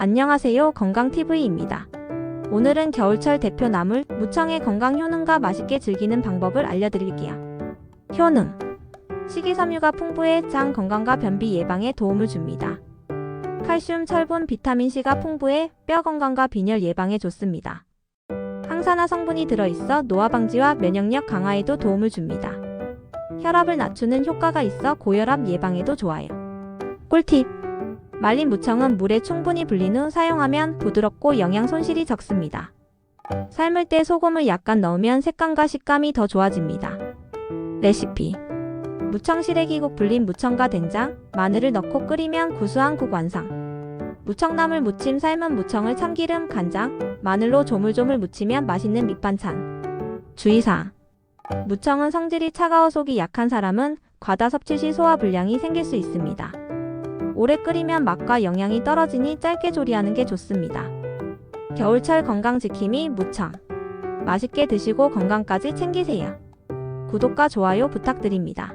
안녕하세요. 건강TV입니다. 오늘은 겨울철 대표 나물 무청의 건강 효능과 맛있게 즐기는 방법을 알려드릴게요. 효능 식이섬유가 풍부해 장 건강과 변비 예방에 도움을 줍니다. 칼슘, 철분, 비타민C가 풍부해 뼈 건강과 빈혈 예방에 좋습니다. 항산화 성분이 들어있어 노화 방지와 면역력 강화에도 도움을 줍니다. 혈압을 낮추는 효과가 있어 고혈압 예방에도 좋아요. 꿀팁 말린 무청은 물에 충분히 불린 후 사용하면 부드럽고 영양 손실이 적습니다. 삶을 때 소금을 약간 넣으면 색감과 식감이 더 좋아집니다. 레시피 무청 시래기국 불린 무청과 된장, 마늘을 넣고 끓이면 구수한 국 완성. 무청나물 무침 삶은 무청을 참기름, 간장, 마늘로 조물조물 무치면 맛있는 밑반찬. 주의사항 무청은 성질이 차가워 속이 약한 사람은 과다 섭취 시 소화 불량이 생길 수 있습니다. 오래 끓이면 맛과 영양이 떨어지니 짧게 조리하는 게 좋습니다. 겨울철 건강 지킴이 무청. 맛있게 드시고 건강까지 챙기세요. 구독과 좋아요 부탁드립니다.